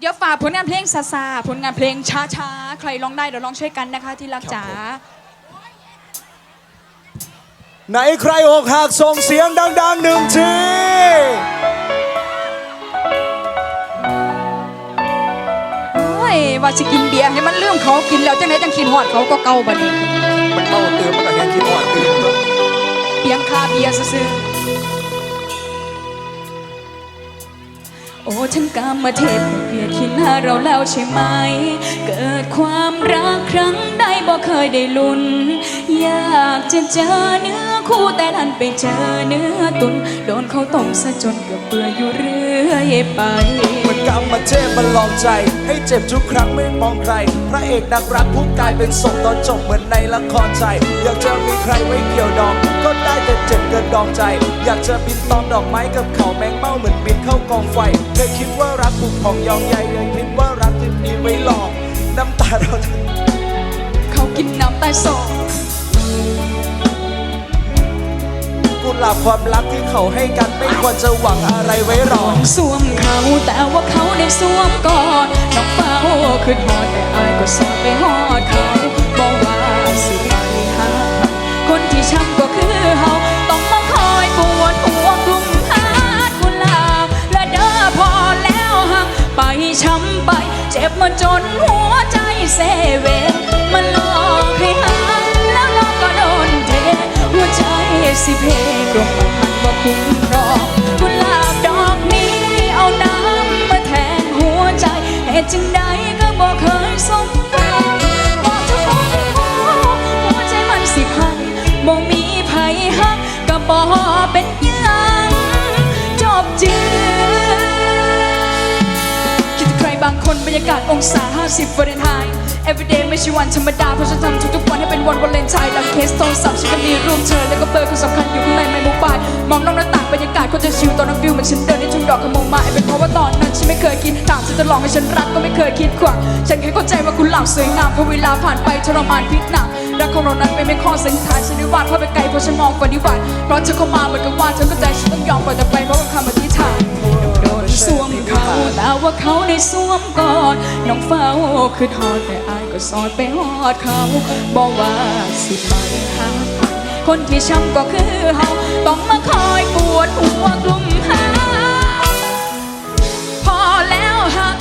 เดี๋ยวฝากผลงานเพลงซาซาผลงานเพลงช้าๆ ใครร้องได้เดี๋ยวร้องช่วยกันนะคะ ที่รักจ๋าไหนใครอกหักส่งเสียงดังๆหนึ่งทีโอ้ยว่าสิกินเบียร์ให้มันลืมเขากินแล้วจังไหนจังกินหอดเขาก็เก่าบัดนี้มันเมาเติมมันก็แค่คิดอ่อนเติมเพียงคาเบียร์ซื่อ โอ้ฉันกำมาเทพเกลียดขี้หน้าเราแล้วใช่ไหม เกิดความรักครั้งใดบ่เคยได้ลุ้น อยากจะเจอเนื้อคู่แต่ดันไปเจอเนื้อตุนโดนเขาต้มซะจนเกือบเบื่ออยู่เรื่อยไป มันกำมาเทพมันลองใจ ให้เจ็บทุกครั้งไม่มองใคร พระเอกนักรักผู้กลายเป็นศพตอนจบเหมือนในละครใจ อยากจะมีใครไว้เกี่ยวดอง ก็ได้แต่เจ็บเกินดองใจ อยากจะบินตอมดอกไม้กับเขาแมงเม่าเหมือนบินเข้ากองไฟเคยคิดว่ารักผูกผ่องยองใยเคยคิดว่ารักที่มีไว้หลอก น้ำตาเราเขากินน้ำตาสอง กุหลาบความรักที่เขาให้กันไม่ควรจะหวังอะไรไว้หรอกสวมเขาแต่ว่าเขาได้สวมกอนน้องเฝ้าขึ้นหอดแต่อายก็สอดไปหอดเขาบอกว่าสิไปหาคนที่ช้ำก็คือเฮาต้องมาคอยปวดหัวกลุ่มหากุหลาบและเด้อพอแล้วหักไปช้ำไป เจ็บมาจนหัวใจเซเวนมันหลอกให้หาแล้วเราก็โดนเทหัวใจสิเพกลมมันว่า คุ้มครองกุหลาบดอกนี้เอาน้ำมาแทงหัวใจเหตุจึงใดก็บอกเคยสมหวังบอกเจ้าขอหัวใจมันสิพันบ่มีไผฮักก็บ่เป็นยังจบจืดคิดถึงใครบางคนบรรยากาศองศา 50ฟาเรนไฮต์ everyday ไม่ใช่วันธรรมดา เพราะฉันทำทุกๆวันให้เป็นวันวาเลนไทน์หลังเคสโทรศัพท์ฉันก็มีรูปเธอ แล้วก็เบอร์คนสำคัญ นอกหน้าต่างบรรยากาศคนจะชิลตอนนั้นฟิลเหมือนฉันเดินในทุ่งดอกขมงม้เป็นเพราะว่าตอนนั้นฉันไม่เคยคิดถามฉันจะลองให้ฉันรักก็ไม่เคยคิดขวางฉันแค่เข้าใจว่าคุณหลับสวยงามเพราะเวลาผ่านไปทรมานพิษหนักรักของเรานั้นไม่ไม่ข้อสันนิษฐานฉันนิวาดเข้าไปไกลเพราะฉันมองฝันนิวาดเพราะเธอเข้ามาเหมือนกับว่าเธอก็ใจฉันต้องยอมปล่อยแต่ไปเพราะว่าคำอธิษฐานโดนสวมเขาแต่ว่าเขาได้สวมกอนน้องเฝ้าคือทอดแต่อายก็สอดไปหอดเขาบอกว่าสิไปหา คนที่ช้ำก็คือเฮาต้องมาคอยปวดหัวกลุ่มหา พอแล้วฮัก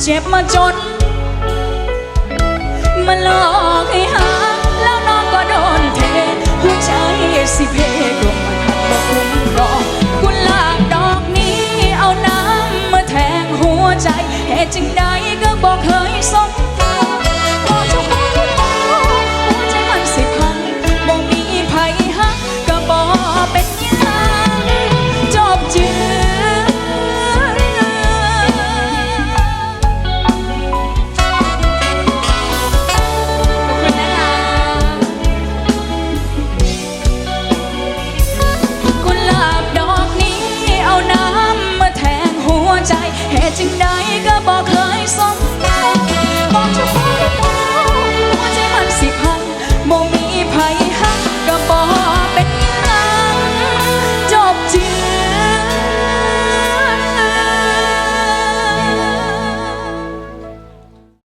เจ็บมาจน มาหลอกให้หา แล้วน้องก็โดนเท หัวใจสิเพกลมมาทันบ่คุ้มรอกุหลาบดอกนี้เอาน้ำมาแทงหัวใจเหตุจึงใดก็บอกเคยสมหวั